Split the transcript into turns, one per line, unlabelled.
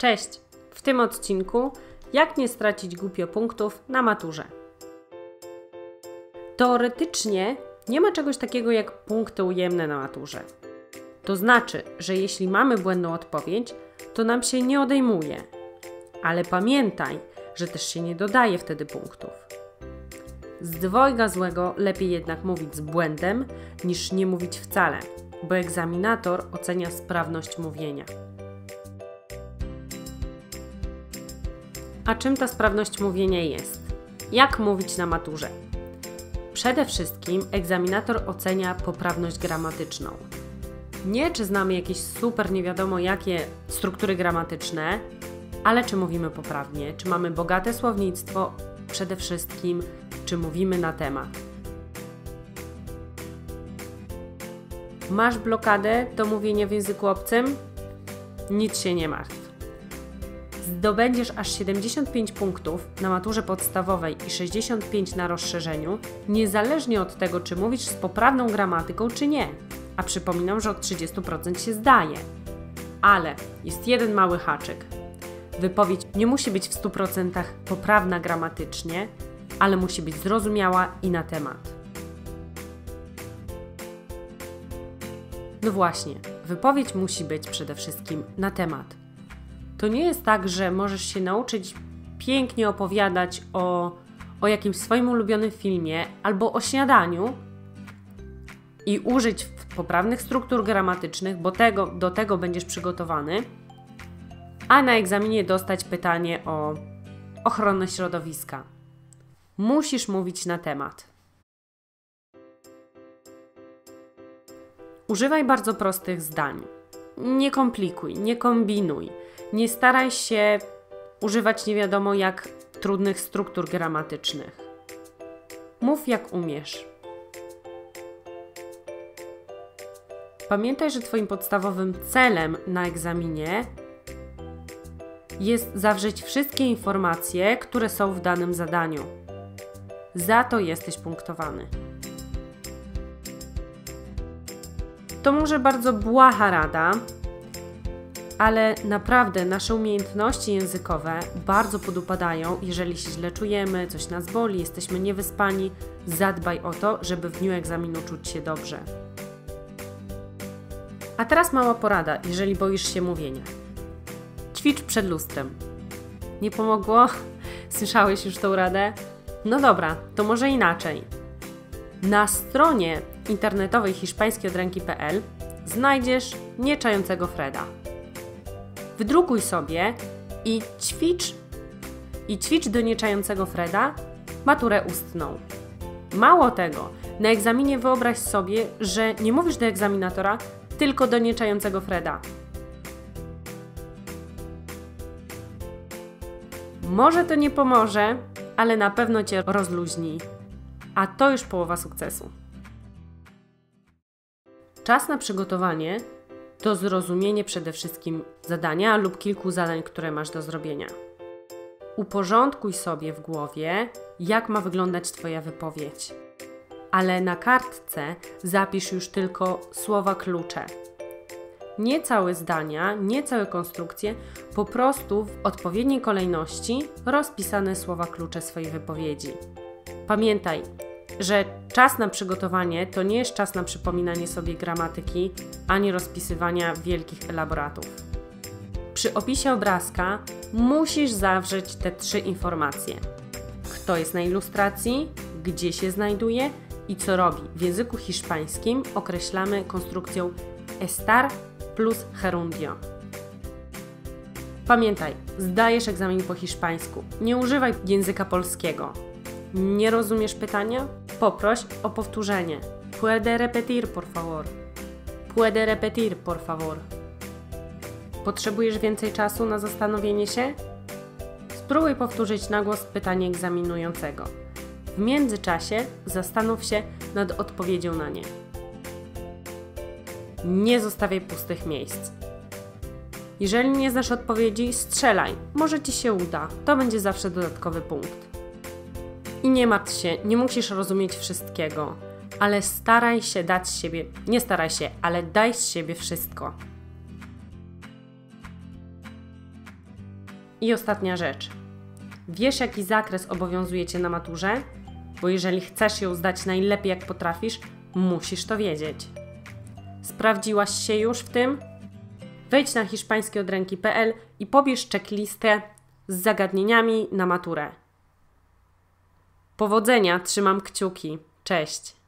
Cześć! W tym odcinku jak nie stracić głupio punktów na maturze. Teoretycznie nie ma czegoś takiego jak punkty ujemne na maturze. To znaczy, że jeśli mamy błędną odpowiedź, to nam się nie odejmuje. Ale pamiętaj, że też się nie dodaje wtedy punktów. Z dwojga złego lepiej jednak mówić z błędem, niż nie mówić wcale, bo egzaminator ocenia sprawność mówienia. A czym ta sprawność mówienia jest? Jak mówić na maturze? Przede wszystkim egzaminator ocenia poprawność gramatyczną. Nie czy znamy jakieś super nie wiadomo jakie struktury gramatyczne, ale czy mówimy poprawnie, czy mamy bogate słownictwo, przede wszystkim czy mówimy na temat. Masz blokadę do mówienia w języku obcym? Nic się nie martw zdobędziesz aż 75 punktów na maturze podstawowej i 65 na rozszerzeniu, niezależnie od tego, czy mówisz z poprawną gramatyką, czy nie. A przypominam, że od 30% się zdaje. Ale jest jeden mały haczyk. Wypowiedź nie musi być w 100% poprawna gramatycznie, ale musi być zrozumiała i na temat. No właśnie, wypowiedź musi być przede wszystkim na temat to nie jest tak, że możesz się nauczyć pięknie opowiadać o, o jakimś swoim ulubionym filmie albo o śniadaniu i użyć poprawnych struktur gramatycznych, bo tego, do tego będziesz przygotowany, a na egzaminie dostać pytanie o ochronę środowiska. Musisz mówić na temat. Używaj bardzo prostych zdań. Nie komplikuj, nie kombinuj. Nie staraj się używać nie wiadomo jak trudnych struktur gramatycznych. Mów jak umiesz. Pamiętaj, że Twoim podstawowym celem na egzaminie jest zawrzeć wszystkie informacje, które są w danym zadaniu. Za to jesteś punktowany. To może bardzo błaha rada, ale naprawdę nasze umiejętności językowe bardzo podupadają, jeżeli się źle czujemy, coś nas boli, jesteśmy niewyspani. Zadbaj o to, żeby w dniu egzaminu czuć się dobrze. A teraz mała porada, jeżeli boisz się mówienia. Ćwicz przed lustrem. Nie pomogło? Słyszałeś już tą radę? No dobra, to może inaczej. Na stronie internetowej hiszpańskiodręki.pl znajdziesz nieczającego Freda wydrukuj sobie i ćwicz i ćwicz do nieczającego Freda maturę ustną. Mało tego, na egzaminie wyobraź sobie, że nie mówisz do egzaminatora, tylko do nieczającego Freda. Może to nie pomoże, ale na pewno cię rozluźni. A to już połowa sukcesu. Czas na przygotowanie to zrozumienie przede wszystkim zadania lub kilku zadań, które masz do zrobienia. Uporządkuj sobie w głowie, jak ma wyglądać Twoja wypowiedź. Ale na kartce zapisz już tylko słowa klucze. Nie całe zdania, nie całe konstrukcje, po prostu w odpowiedniej kolejności rozpisane słowa klucze swojej wypowiedzi. Pamiętaj, że czas na przygotowanie to nie jest czas na przypominanie sobie gramatyki ani rozpisywania wielkich elaboratów. Przy opisie obrazka musisz zawrzeć te trzy informacje: kto jest na ilustracji, gdzie się znajduje i co robi. W języku hiszpańskim określamy konstrukcją estar plus gerundio. Pamiętaj, zdajesz egzamin po hiszpańsku. Nie używaj języka polskiego. Nie rozumiesz pytania? Poproś o powtórzenie. Puede repetir, por favor. Puede repetir, por favor. Potrzebujesz więcej czasu na zastanowienie się? Spróbuj powtórzyć na głos pytanie egzaminującego. W międzyczasie zastanów się nad odpowiedzią na nie. Nie zostawiaj pustych miejsc. Jeżeli nie znasz odpowiedzi, strzelaj. Może ci się uda. To będzie zawsze dodatkowy punkt. I nie martw się, nie musisz rozumieć wszystkiego, ale staraj się dać z siebie, nie staraj się, ale daj z siebie wszystko. I ostatnia rzecz. Wiesz, jaki zakres obowiązuje cię na maturze? Bo jeżeli chcesz ją zdać najlepiej jak potrafisz, musisz to wiedzieć. Sprawdziłaś się już w tym? Wejdź na hiszpańskiodręki.pl i pobierz checklistę z zagadnieniami na maturę. Powodzenia, trzymam kciuki. Cześć.